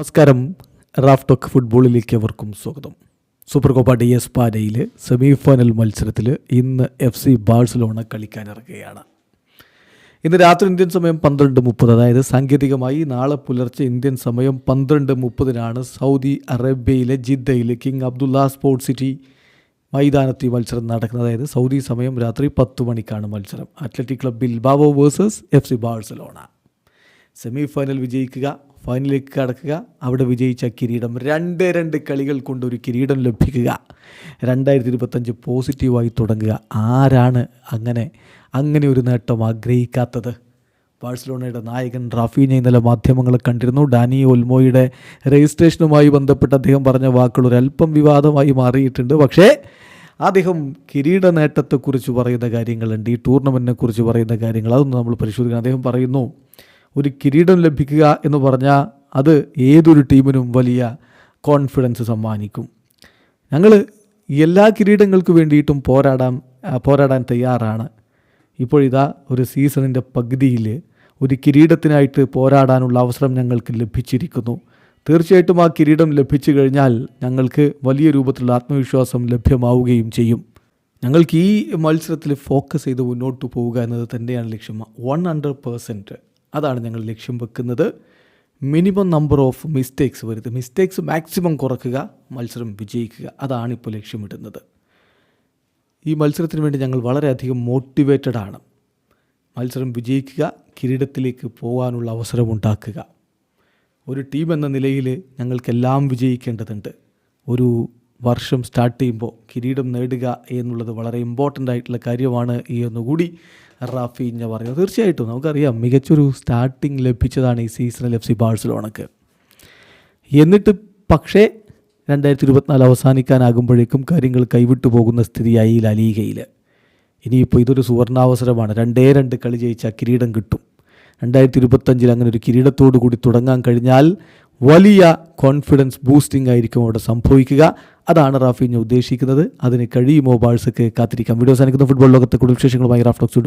നമസ്കാരം. Raf talk ഫുട്ബോളിലേക്ക് അവർക്കും സ്വാഗതം. സൂപ്പർ കോപ്പ ഡി എസ് പാനയിലെ സെമി ഫൈനൽ മത്സരത്തിൽ ഇന്ന് എഫ് സി ബാഴ്സലോണ കളിക്കാനിറങ്ങുകയാണ്. ഇന്ന് രാത്രി ഇന്ത്യൻ സമയം പന്ത്രണ്ട് മുപ്പത്. അതായത് സാങ്കേതികമായി നാളെ പുലർച്ചെ ഇന്ത്യൻ സമയം പന്ത്രണ്ട് മുപ്പതിനാണ് സൗദി അറേബ്യയിലെ ജിദ്ദയിലെ കിങ് അബ്ദുള്ള സ്പോർട്സ് സിറ്റി മൈതാനത്ത് മത്സരം നടക്കുന്നത്. അതായത് സൗദി സമയം രാത്രി പത്ത് മണിക്കാണ് മത്സരം. Athletic Club Bilbao versus F C Barcelona. Semi final വിജയിക്കുക. ഫൈനലിലേക്ക് കടക്കുക. അവിടെ വിജയിച്ച കിരീടം രണ്ട് രണ്ട് കളികൾ കൊണ്ട് ഒരു കിരീടം ലഭിക്കുക. രണ്ടായിരത്തി ഇരുപത്തഞ്ച് പോസിറ്റീവായി തുടങ്ങുക. ആരാണ് അങ്ങനെ അങ്ങനെ ഒരു നേട്ടം ആഗ്രഹിക്കാത്തത്? ബാഴ്സലോണയുടെ നായകൻ റാഫീനെ ഇന്നലെ മാധ്യമങ്ങൾ കണ്ടിരുന്നു. ഡാനി ഒൽമോയുടെ രജിസ്ട്രേഷനുമായി ബന്ധപ്പെട്ട് അദ്ദേഹം പറഞ്ഞ വാക്കുകൾ ഒരല്പം വിവാദമായി മാറിയിട്ടുണ്ട്. പക്ഷേ അദ്ദേഹം കിരീട നേട്ടത്തെക്കുറിച്ച് പറയുന്ന കാര്യങ്ങളുണ്ട്. ഈ ടൂർണമെന്റിനെക്കുറിച്ച് പറയുന്ന കാര്യങ്ങൾ അതൊന്നും നമ്മൾ പരിശോധിക്കണം. അദ്ദേഹം പറയുന്നു ഒരു കിരീടം ലഭിക്കുക എന്ന് പറഞ്ഞാൽ അത് ഏതൊരു ടീമിനും വലിയ കോൺഫിഡൻസ് സമ്മാനിക്കും. ഞങ്ങൾ എല്ലാ കിരീടങ്ങൾക്ക് വേണ്ടിയിട്ടും പോരാടാൻ പോരാടാൻ തയ്യാറാണ്. ഇപ്പോഴിതാ ഒരു സീസണിന്റെ പകുതിയിൽ ഒരു കിരീടത്തിനായിട്ട് പോരാടാനുള്ള അവസരം ഞങ്ങൾക്ക് ലഭിച്ചിരിക്കുന്നു. തീർച്ചയായിട്ടും ആ കിരീടം ലഭിച്ചു കഴിഞ്ഞാൽ ഞങ്ങൾക്ക് വലിയ രൂപത്തിലുള്ള ആത്മവിശ്വാസം ലഭ്യമാവുകയും ചെയ്യും. ഞങ്ങൾക്ക് ഈ മത്സരത്തിൽ ഫോക്കസ് ചെയ്ത് മുന്നോട്ട് പോവുക എന്നത് തന്നെയാണ് ലക്ഷ്യം. വൺ ഹൺഡ്രഡ് പേഴ്സന്റ് അതാണ് ഞങ്ങൾ ലക്ഷ്യം വെക്കുന്നത്. മിനിമം നമ്പർ ഓഫ് മിസ്റ്റേക്സ് വരുത്. മിസ്റ്റേക്സ് മാക്സിമം കുറക്കുക മത്സരം വിജയിക്കുക. അതാണ് ഇപ്പോൾ ലക്ഷ്യമിടുന്നത്. ഈ മത്സരത്തിന് വേണ്ടി ഞങ്ങൾ വളരെയധികം മോട്ടിവേറ്റഡ് ആണ്. മത്സരം വിജയിക്കുക കിരീടത്തിലേക്ക് പോകാനുള്ള അവസരമുണ്ടാക്കുക ഒരു ടീം എന്ന നിലയിൽ ഞങ്ങൾക്കെല്ലാം വിജയിക്കേണ്ടതുണ്ട്. ഒരു വർഷം സ്റ്റാർട്ട് ചെയ്യുമ്പോൾ കിരീടം നേടുക എന്നുള്ളത് വളരെ ഇമ്പോർട്ടന്റ് ആയിട്ടുള്ള കാര്യമാണ് ഈ ഒന്നുകൂടി ഇഞ്ഞ പറയുന്നത്. തീർച്ചയായിട്ടും നമുക്കറിയാം മികച്ചൊരു സ്റ്റാർട്ടിങ് ലഭിച്ചതാണ് ഈ സീസണിൽ എഫ് സി ബാഴ്സലോണക്ക്. എന്നിട്ട് പക്ഷേ രണ്ടായിരത്തി ഇരുപത്തിനാല് അവസാനിക്കാനാകുമ്പോഴേക്കും കാര്യങ്ങൾ കൈവിട്ടു പോകുന്ന സ്ഥിതിയായി ലലീഗയിൽ ഇനിയിപ്പോൾ ഇതൊരു സുവർണാവസരമാണ്. രണ്ടേ രണ്ട് കളി ജയിച്ചാൽ കിരീടം കിട്ടും. രണ്ടായിരത്തി ഇരുപത്തഞ്ചിൽ അങ്ങനെ ഒരു കിരീടത്തോടു കൂടി തുടങ്ങാൻ കഴിഞ്ഞാൽ വലിയ കോൺഫിഡൻസ് ബൂസ്റ്റിംഗ് ആയിരിക്കും അവിടെ സംഭവിക്കുക. അതാണ് റാഫിഞ്ഞ ഉദ്ദേശിക്കുന്നത്. അതിന് കഴിയുമോ ബാഴ്സക്ക് കാത്തിരിക്കാം. വീഡിയോസ് അനുക്കുന്ന ഫുട്ബോൾ ലോകത്തെ കൂടുതൽ വിശേഷങ്ങളുമായി റാഫ് ടോക്സ്